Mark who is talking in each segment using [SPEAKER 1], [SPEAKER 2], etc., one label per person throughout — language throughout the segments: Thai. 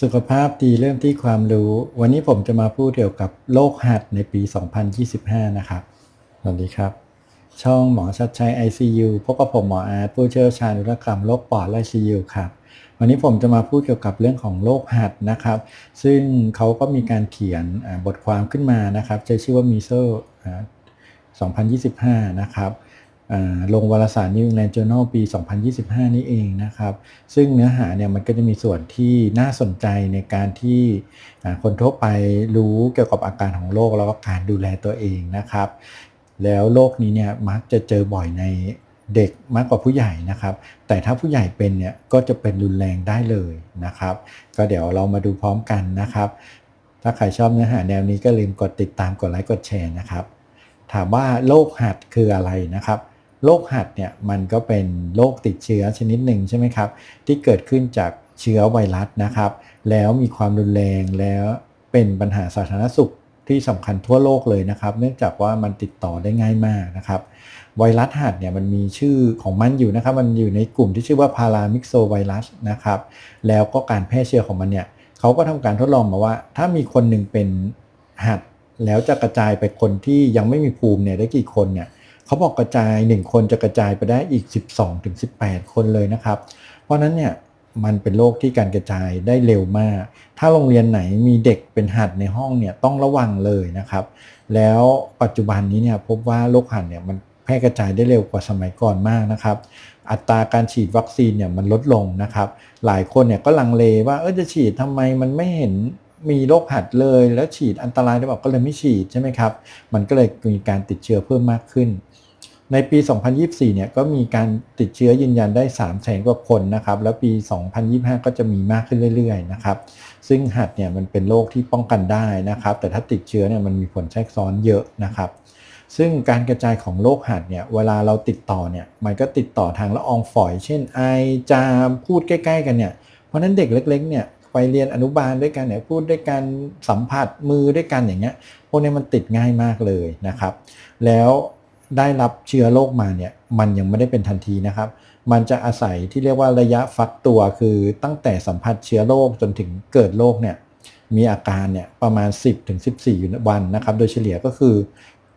[SPEAKER 1] สุขภาพดีเริ่มที่ความรู้ วันนี้ผมจะมาพูดเกี่ยวกับโรคหัดในปี 2025 นะครับ สวัสดีครับ ช่องหมอชัดชัย ICU พบกับผมหมออาร์ตผู้เชี่ยวชาญอุตกรรมโรคปอดและ ICU ครับ วันนี้ผมจะมาพูดเกี่ยวกับเรื่องของโรคหัดนะครับ ซึ่งเขาก็มีการเขียนบทความขึ้นมานะครับใช้ชื่อว่ามีเซล2025 นะครับ ลงวารสาร New England Journal ปี 2025 นี่เองนะครับ ซึ่งเนื้อหาเนี่ยมันก็จะมีส่วนที่น่าสนใจในการที่คนทั่วไปรู้เกี่ยวกับอาการของโรคแล้วก็การดูแลตัวเองนะครับ แล้วโรคนี้เนี่ยมักจะเจอบ่อยในเด็กมากกว่าผู้ใหญ่นะครับ แต่ถ้าผู้ใหญ่เป็นเนี่ยก็จะเป็นรุนแรงได้เลยนะครับ ก็เดี๋ยวเรามาดูพร้อมกันนะครับ ถ้าใครชอบเนื้อหาแนวนี้ก็ลืมกดติดตามกดไลค์กดแชร์นะครับ ถามว่าโรคหัดคืออะไรนะครับ โรคหัดเนี่ยมันก็เป็นโรคติดเชื้อชนิดหนึ่งใช่ไหมครับ ที่เกิดขึ้นจากเชื้อไวรัสนะครับ แล้วมีความรุนแรงแล้วเป็นปัญหาสาธารณสุขที่สำคัญทั่วโลกเลยนะครับ เนื่องจากว่ามันติดต่อได้ง่ายมากนะครับ ไวรัสหัดเนี่ยมันมีชื่อของมันอยู่นะครับ มันอยู่ในกลุ่มที่ชื่อว่าพารามิกโซไวรัสนะครับ แล้วก็การแพร่เชื้อของมันเนี่ยเขาก็ทำการทดลองมาว่า ถ้ามีคนหนึ่งเป็นหัดแล้วจะกระจายไปคนที่ยังไม่มีภูมิเนี่ยได้กี่คนเนี่ย เขาบอกกระจาย 1 คนจะกระจายไปได้อีก 12ถึง18 คนเลยนะครับ เพราะฉะนั้นเนี่ยมันเป็นโรคที่การกระจายได้เร็วมาก ถ้าโรงเรียนไหนมีเด็กเป็นหัดในห้องเนี่ยต้องระวังเลยนะครับ แล้วปัจจุบันนี้เนี่ยพบว่าโรคหัดเนี่ยมันแพร่กระจายได้เร็วกว่าสมัยก่อนมากนะครับ อัตราการฉีดวัคซีนเนี่ยมันลดลงนะครับ หลายคนเนี่ยก็ลังเลว่าเออจะฉีดทำไมมันไม่เห็นมีโรคหัดเลย แล้วฉีดอันตรายหรือเปล่าก็เลยไม่ฉีดใช่ไหมครับ มันก็เลยมีการติดเชื้อเพิ่มมากขึ้น ในปี 2024 เนี่ยก็มีการติดเชื้อยืนยันได้3แสนกว่าคนนะครับ แล้วปี 2025 ก็จะมีมากขึ้นเรื่อยๆนะครับ ซึ่งหัดเนี่ยมันเป็นโรคที่ป้องกันได้นะครับ แต่ถ้าติดเชื้อเนี่ยมันมีผลแทรกซ้อนเยอะนะครับ ซึ่งการกระจายของโรคหัดเนี่ยเวลาเราติดต่อเนี่ยมันก็ติดต่อทางละอองฝอย เช่นไอจามพูดใกล้ ๆ กันเนี่ย เพราะฉะนั้นเด็กเล็ก ๆ เนี่ยไปเรียนอนุบาลด้วยกันเนี่ยพูดด้วยกันสัมผัสมือด้วยกันอย่างเงี้ยพวกนี้มันติดง่ายมากเลยนะครับ แล้ว ได้รับเชื้อโรคมาเนี่ยมันยังไม่ได้เป็นทันทีนะครับ มันจะอาศัยที่เรียกว่าระยะฟักตัวคือตั้งแต่สัมผัสเชื้อโรคจนถึงเกิดโรคเนี่ยมีอาการเนี่ยประมาณ 10ถึง14วันนะครับ โดยเฉลี่ยก็คือ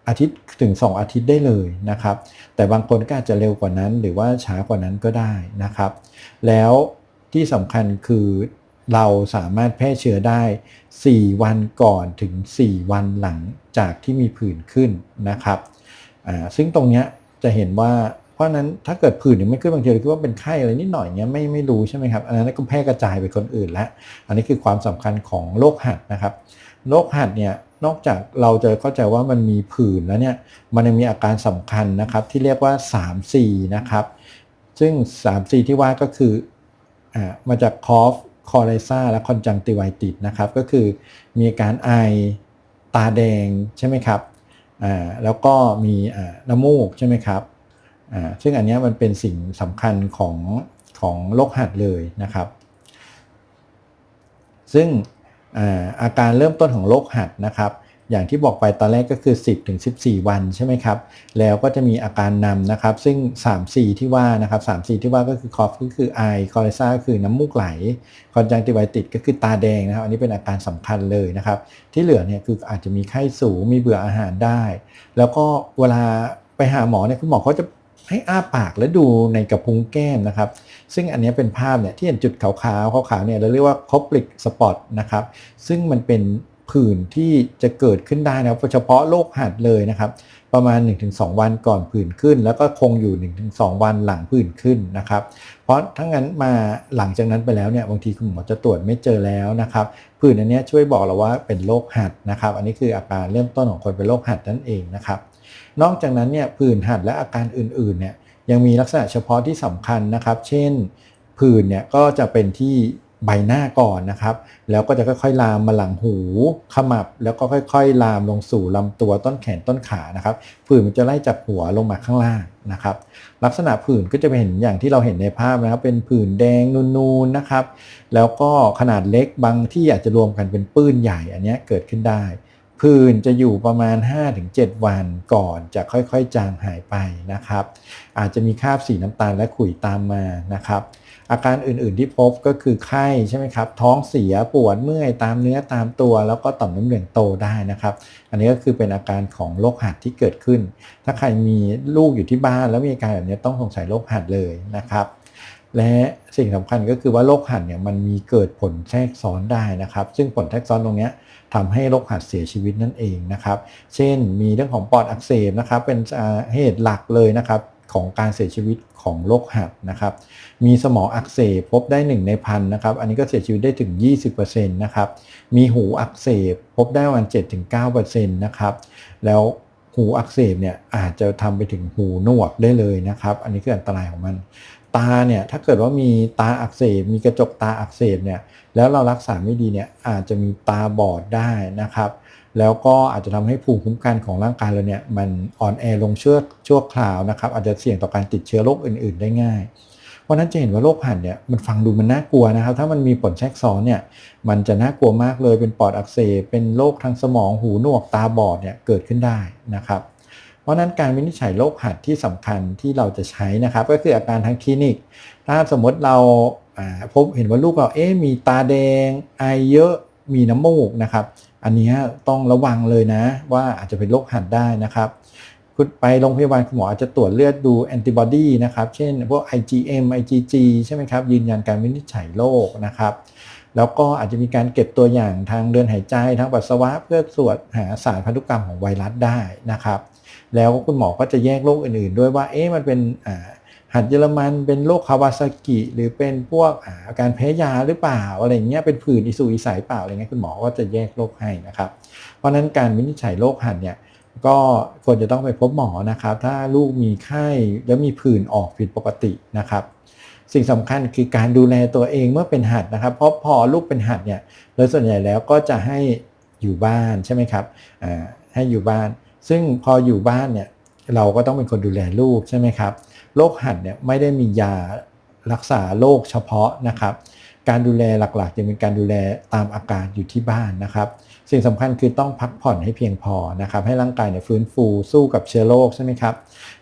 [SPEAKER 1] อาทิตย์ถึง 2 อาทิตย์ได้เลยนะครับ แต่บางคนก็อาจจะเร็วกว่านั้น หรือว่าช้ากว่านั้นก็ได้นะครับ แล้วที่สำคัญคือเราสามารถแพร่เชื้อได้ 4 วันก่อนถึง 4 วันหลังจากที่มีผื่นขึ้นนะครับ อ่าซึ่งตรงเนี้ยจะเห็นว่าเพราะนั้นถ้าเกิดผื่นยังไม่ขึ้นบางทีเราคิดว่าเป็นไข้อะไรนิดหน่อยเงี้ยไม่ไม่รู้ใช่ไหมครับอันนั้นก็แพร่กระจายไปคนอื่นแล้วอันนี้คือความสำคัญของโรคหัดนะครับโรคหัดเนี่ยนอกจากเราจะเข้าใจว่ามันมีผื่นแล้วเนี่ยมันยังมีอาการสำคัญนะครับที่เรียกว่า 3C นะครับ ซึ่ง 3C ที่ว่าก็คืออ่ามาจากคอฟคอเรซ่าและคอนจังติไวติดนะครับก็คือมีอาการไอตาแดงใช่ไหมครับ อ่าแล้วก็มีอ่าน้ำมูกใช่ไหมครับอ่าซึ่งอันนี้มันเป็นสิ่งสำคัญของของโรคหัดเลยนะครับ ซึ่งอาการเริ่มต้นของโรคหัดนะครับ อย่างที่บอกไปตอนแรกก็คือ 10ถึง14 วันใช่ไหมครับ แล้วก็จะมีอาการนำนะครับ ซึ่ง 3 4 ที่ว่านะครับ 3 4 ที่ว่าก็คือคอฟก็คือไอคอเลซ่าก็คือน้ำมูกไหล คอนจังติไวติดก็คือตาแดงนะครับ อันนี้เป็นอาการสำคัญเลยนะครับ ที่เหลือเนี่ยคืออาจจะมีไข้สูง มีเบื่ออาหารได้ แล้วก็เวลาไปหาหมอเนี่ยคุณหมอเขาจะให้อ้าปากและดูในกระพุ้งแก้มนะครับ ซึ่งอันนี้เป็นภาพเนี่ยที่เห็นจุดขาวๆขาวๆเนี่ยเราเรียกว่าคอปลิกสปอตนะครับ ซึ่งมันเป็น ผื่นที่จะเกิดขึ้นได้นะครับเฉพาะโรคหัดเลยนะครับ ประมาณ 1-2 วันก่อนผื่นขึ้น แล้วก็คงอยู่ 1-2 วันหลังผื่นขึ้นนะครับ เพราะทั้งนั้นมาหลังจากนั้นไปแล้วเนี่ยบางทีคุณหมอจะตรวจไม่เจอแล้วนะครับผื่นอันนี้ช่วยบอกเราว่าเป็นโรคหัดนะครับ อันนี้คืออาการเริ่มต้นของคนเป็นโรคหัดนั่นเองนะครับ นอกจากนั้นเนี่ยผื่นหัดและอาการอื่นๆเนี่ยยังมีลักษณะเฉพาะที่สำคัญนะครับ เช่นผื่นเนี่ยก็จะเป็นที่ ใบหน้าก่อนนะครับ แล้วก็จะค่อยๆ ลามมาหลังหูขมับ แล้วก็ค่อย ๆ ลามลงสู่ลำตัวต้นแขนต้นขานะครับ ผื่นมันจะไล่จากหัวลงมาข้างล่างนะครับ ลักษณะผื่นก็จะเป็นอย่างที่เราเห็นในภาพนะครับ เป็นผื่นแดงนูนๆนะครับ แล้วก็ขนาดเล็กบางที่อาจจะรวมกันเป็นปื้นใหญ่อันนี้เกิดขึ้นได้ ผื่นจะอยู่ประมาณ 5-7 วันก่อนจะค่อยๆ จางหายไปนะครับ อาจจะมีคราบสีน้ำตาลและขุยตามมานะครับ อาการอื่นๆที่พบก็คือไข้ใช่ไหมครับ ท้องเสียปวดเมื่อยตามเนื้อตามตัว แล้วก็ต่อมน้ำเหลืองโตได้นะครับ อันนี้ก็คือเป็นอาการของโรคหัดที่เกิดขึ้น ถ้าใครมีลูกอยู่ที่บ้านแล้วมีอาการแบบนี้ต้องสงสัยโรคหัดเลยนะครับ และสิ่งสำคัญก็คือว่าโรคหัดเนี่ยมันมีเกิดผลแทรกซ้อนได้นะครับ ซึ่งผลแทรกซ้อนตรงนี้ทำให้โรคหัดเสียชีวิตนั่นเองนะครับ เช่น มีเรื่องของปอดอักเสบนะครับ เป็นเหตุหลักเลยนะครับ ของการเสียชีวิตของโรคหัดนะครับ มีสมองอักเสบพบได้ 1 ในพันนะครับ อันนี้ก็เสียชีวิตได้ถึง 20%นะครับ มีหูอักเสบพบได้ประมาณ7-9%นะครับ แล้วหูอักเสบเนี่ยอาจจะทำไปถึงหูหนวกได้เลยนะครับ อันนี้คืออันตรายของมัน ตาเนี่ยถ้าเกิดว่ามีตาอักเสบ มีกระจกตาอักเสบเนี่ย แล้วเรารักษาไม่ดีเนี่ยอาจจะมีตาบอดได้นะครับ แล้วก็อาจจะทำให้ภูมิคุ้มกันของร่างกายเราเนี่ยมันอ่อนแอลงเชื่อชั่วคราวนะครับอาจจะเสี่ยงต่อการติดเชื้อโรคอื่น ๆ ได้ง่ายเพราะนั้นจะเห็นว่าโรคหัดเนี่ยมันฟังดูมันน่ากลัวนะครับ ถ้ามันมีผลแทรกซ้อนเนี่ยมันจะน่ากลัวมากเลยเป็นปอดอักเสบเป็นโรคทางสมองหูหนวกตาบอดเนี่ยเกิดขึ้นได้นะครับ เพราะนั้นการวินิจฉัยโรคหัดที่สำคัญที่เราจะใช้นะครับ ก็คืออาการทางคลินิก ถ้าสมมติเราพบเห็นว่าลูกเราเอ๊มีตาแดงไอเยอะมีน้ำมูกนะครับ อันนี้ต้องระวังเลยนะ ว่าอาจจะเป็นโรคหัดได้นะครับคุณไปโรงพยาบาลคุณหมออาจจะตรวจเลือดดูแอนติบอดีนะครับเช่นพวก IgM IgG ใช่ไหมครับ ยืนยันการวินิจฉัยโรคนะครับ แล้วก็อาจจะมีการเก็บตัวอย่างทางเดินหายใจทางปัสสาวะ เพื่อตรวจหาสารพันธุกรรมของไวรัสได้นะครับ แล้วคุณหมอก็จะแยกโรคอื่นๆ ด้วยว่าเอ๊ะมันเป็น หัดเยอรมันเป็นโรคคาวาซากิ หรือเป็นพวกอาการแพ้ยาหรือเปล่าอะไรเงี้ยเป็นผื่นอิสุอิสัยเปล่าอะไรเงี้ยคุณหมอก็จะแยกโรคให้นะครับ เพราะนั้นการวินิจฉัยโรคหัดเนี่ยก็ควรจะต้องไปพบหมอนะครับ ถ้าลูกมีไข้แล้วมีผื่นออกผิดปกตินะครับ สิ่งสำคัญคือการดูแลตัวเองเมื่อเป็นหัดนะครับ เพราะพอลูกเป็นหัดเนี่ยโดยส่วนใหญ่แล้วก็จะให้อยู่บ้านใช่ไหมครับให้อยู่บ้าน ซึ่งพออยู่บ้านเนี่ยเราก็ต้องเป็นคนดูแลลูกใช่ไหมครับ โรคหัดเนี่ยไม่ได้มียารักษาโรคเฉพาะนะครับ การดูแลหลักๆจะเป็นการดูแลตามอาการอยู่ที่บ้านนะครับ สิ่งสำคัญคือต้องพักผ่อนให้เพียงพอนะครับ ให้ร่างกายเนี่ยฟื้นฟูสู้กับเชื้อโรคใช่ไหมครับ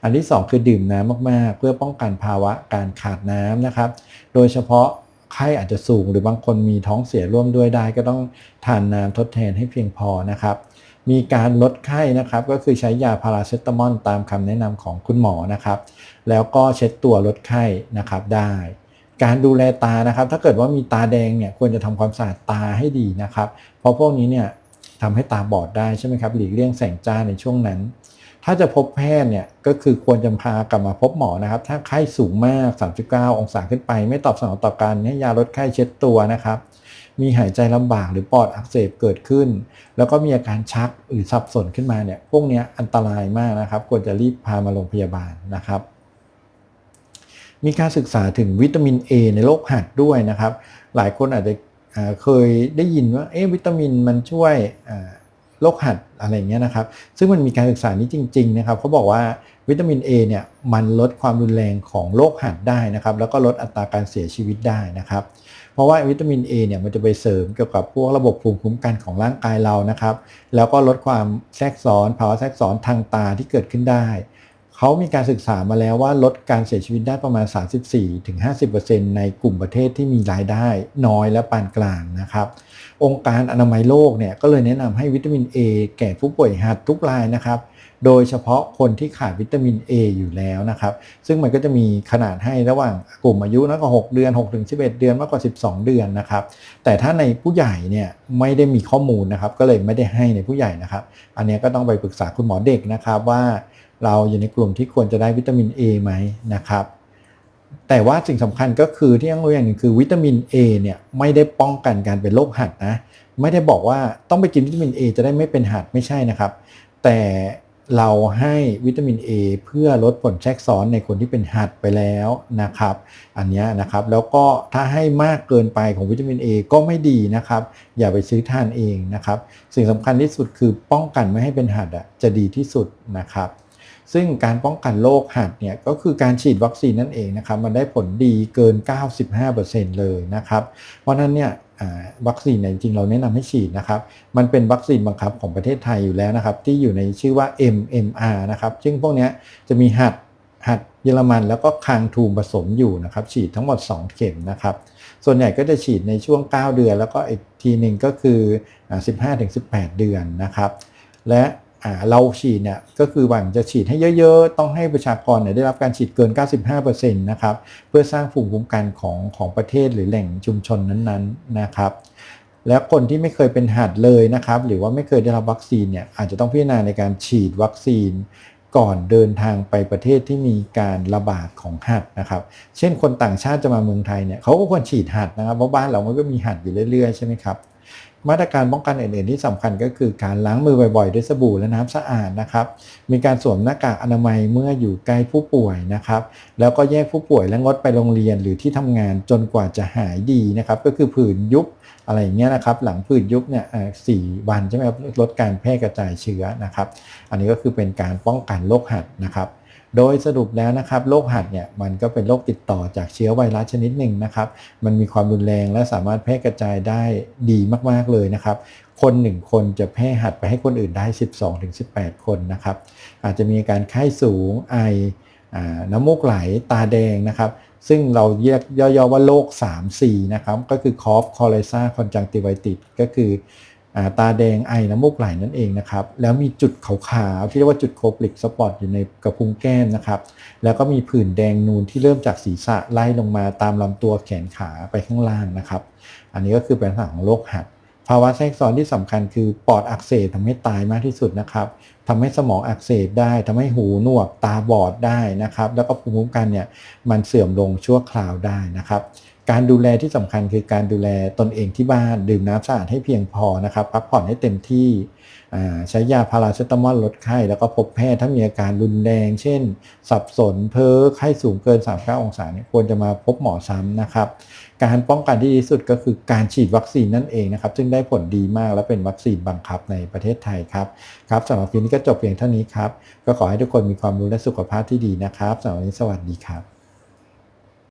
[SPEAKER 1] อันที่ 2 คือดื่มน้ำมากๆ เพื่อป้องกันภาวะการขาดน้ำนะครับ โดยเฉพาะไข้อาจจะสูงหรือบางคนมีท้องเสียร่วมด้วยได้ ก็ต้องทานน้ำทดแทนให้เพียงพอนะครับ มีการลดไข้นะครับ ก็คือใช้ยาพาราเซตามอลตามคำแนะนำของคุณหมอนะครับ แล้วก็เช็ดตัวลดไข้นะครับได้ การดูแลตานะครับ ถ้าเกิดว่ามีตาแดงเนี่ยควรจะทำความสะอาดตาให้ดีนะครับ เพราะพวกนี้เนี่ยทำให้ตาบอดได้ใช่ไหมครับหลีกเลี่ยงแสงจ้าในช่วงนั้น ถ้าจะพบแพทย์เนี่ยก็คือควรจะพากลับมาพบหมอนะครับ ถ้าไข้สูงมาก 39 องศาขึ้นไป ไม่ตอบสนองต่อการให้ยาลดไข้เช็ดตัวนะครับ มีหายใจลำบากหรือปอดอักเสบเกิดขึ้น แล้วก็มีอาการชักหรือสับสนขึ้นมาเนี่ยพวกนี้อันตรายมากนะครับควรจะรีบพามาโรงพยาบาลนะครับ มีการศึกษาถึงวิตามิน A ในโรคหัดด้วยนะครับ หลายคนอาจจะเคยได้ยินว่าเอ๊วิตามินมันช่วยโรคหัดอะไรเงี้ยนะครับ ซึ่งมันมีการศึกษานี้จริงๆนะครับเขาบอกว่าวิตามิน A เนี่ยมันลดความรุนแรงของโรคหัดได้นะครับ แล้วก็ลดอัตราการเสียชีวิตได้นะครับ เพราะว่าวิตามิน A เนี่ยมันจะไปเสริมเกี่ยวกับพวกระบบภูมิคุ้มกันของร่างกายเรานะครับ แล้วก็ลดความแทรกซ้อนภาวะแทรกซ้อนทางตาที่เกิดขึ้นได้เขามีการศึกษามาแล้วว่าลดการเสียชีวิตได้ประมาณ 34-50%ในกลุ่มประเทศที่มีรายได้น้อยและปานกลางนะครับ องค์การอนามัยโลกเนี่ยก็เลยแนะนำให้วิตามิน A แก่ผู้ป่วยหัดทุกรายนะครับ โดยเฉพาะคนที่ขาดวิตามิน A อยู่แล้วนะครับ ซึ่งมันก็จะมีขนาดให้ระหว่างกลุ่มอายุน้อยกว่า 6 เดือน6ถึง11 เดือนมากกว่า 12 เดือนนะครับ แต่ถ้าในผู้ใหญ่เนี่ยไม่ได้มีข้อมูลนะครับ ก็เลยไม่ได้ให้ในผู้ใหญ่นะครับ อันนี้ก็ต้องไปปรึกษาคุณหมอเด็กนะครับว่าเราอยู่ในกลุ่มที่ควรจะได้วิตามิน A ไหมนะครับ แต่ว่าสิ่งสำคัญก็คือที่ต้องรู้อย่างหนึ่งคือวิตามิน A เนี่ยไม่ได้ป้องกันการเป็นโรคหัดนะ ไม่ได้บอกว่าต้องไปกินวิตามิน A จะได้ไม่เป็นหัดไม่ใช่นะครับ แต่เราให้วิตามิน A เพื่อลดผลแทรกซ้อนในคนที่เป็นหัดไปแล้วนะครับ อันนี้นะครับแล้วก็ถ้าให้มากเกินไปของวิตามิน A ก็ไม่ดีนะครับ อย่าไปซื้อทานเองนะครับ สิ่งสำคัญที่สุดคือป้องกันไม่ให้เป็นหัดอะจะดีที่สุดนะครับ ซึ่งการป้องกันโรคหัดเนี่ยก็คือการฉีดวัคซีนนั่นเองนะครับ มันได้ผลดีเกิน 95%เลยนะครับ เพราะนั้นเนี่ยวัคซีนเนี่ยจริงเราแนะนำให้ฉีดนะครับ มันเป็นวัคซีนบังคับของประเทศไทยอยู่แล้วนะครับ ที่อยู่ในชื่อว่า MMR นะครับ ซึ่งพวกนี้จะมีหัดหัดเยอรมันแล้วก็คางทูมผสมอยู่นะครับ ฉีดทั้งหมด 2 เข็มนะครับ ส่วนใหญ่ก็จะฉีดในช่วง 9 เดือน แล้วก็อีกทีหนึ่งก็คือ 15-18 เดือนนะครับ และ เราฉีดเนี่ยก็คือหวังจะฉีดให้เยอะๆ ต้องให้ประชากรเนี่ยได้รับการฉีดเกิน 95%นะครับเพื่อสร้างภูมิคุ้มกันของของประเทศหรือแหล่งชุมชนนั้นๆนะครับ แล้วคนที่ไม่เคยเป็นหัดเลยนะครับ หรือว่าไม่เคยได้รับวัคซีนเนี่ยอาจจะต้องพิจารณาในการฉีดวัคซีนก่อนเดินทางไปประเทศที่มีการระบาดของหัดนะครับ เช่นคนต่างชาติจะมาเมืองไทยเนี่ยเขาก็ควรฉีดหัดนะครับเพราะบ้านเรามันก็มีหัดอยู่เรื่อยๆใช่ไหมครับ มาตรการป้องกันอื่นๆที่สำคัญก็คือการล้างมือบ่อยๆ ด้วยสบู่และน้ำสะอาดนะครับ มีการสวมหน้ากากอนามัยเมื่ออยู่ใกล้ผู้ป่วยนะครับ แล้วก็แยกผู้ป่วยและงดไปโรงเรียนหรือที่ทำงานจนกว่าจะหายดีนะครับ ก็คือผื่นยุบอะไรอย่างเงี้ยนะครับ หลังผื่นยุบเนี่ยสี่วันใช่ไหมครับลดการแพร่กระจายเชื้อนะครับ อันนี้ก็คือเป็นการป้องกันโรคหัดนะครับ โดยสรุปแล้วนะครับโรคหัดเนี่ยมันก็เป็นโรคติดต่อจากเชื้อไวรัสชนิดหนึ่งนะครับ มันมีความรุนแรงและสามารถแพร่กระจายได้ดีมากๆเลยนะครับคนหนึ่งคนจะแพร่หัดไปให้คนอื่นได้ 12-18 คนนะครับอาจจะมีอาการไข้สูงไอน้ำมูกไหลตาแดงนะครับ ซึ่งเราเรียกย่อๆว่าโรค 3C นะครับก็คือคอฟคอเลซ่าคอนจังติไวติสก็คือ ตาแดงไอน้ำมูกไหลนั่นเองนะครับ แล้วมีจุดขาวๆที่เรียกว่าจุดโคปลิกสปอตอยู่ในกระพุ้งแก้มนะครับ แล้วก็มีผื่นแดงนูนที่เริ่มจากศีรษะไล่ลงมาตามลำตัวแขนขาไปข้างล่างนะครับ อันนี้ก็คือเป็นลักษณะของโรคหัด ภาวะแทรกซ้อนที่สำคัญคือปอดอักเสบทำให้ตายมากที่สุดนะครับทำให้สมองอักเสบได้ทำให้หูหนวกตาบอดได้นะครับ แล้วก็ภูมิคุ้มกันเนี่ยมันเสื่อมลงชั่วคราวได้นะครับ การดูแลที่สำคัญคือการดูแลตนเองที่บ้านดื่มน้ำสะอาดให้เพียงพอนะครับพักผ่อนให้เต็มที่ใช้ยาพาราเซตามอลลดไข้แล้วก็พบแพทย์ถ้ามีอาการรุนแรง เช่น สับสนเพ้อไข้สูงเกิน 39 องศาเนี่ยควรจะมาพบหมอซ้ำนะครับ การป้องกันที่ดีสุดก็คือการฉีดวัคซีนนั่นเองนะครับ ซึ่งได้ผลดีมากและเป็นวัคซีนบังคับในประเทศไทยครับครับสำหรับคลิปนี้ก็จบเพียงเท่านี้ครับก็ขอให้ทุกคนมีความรู้และสุขภาพที่ดีนะครับสำหรับวันนี้สวัสดีครับ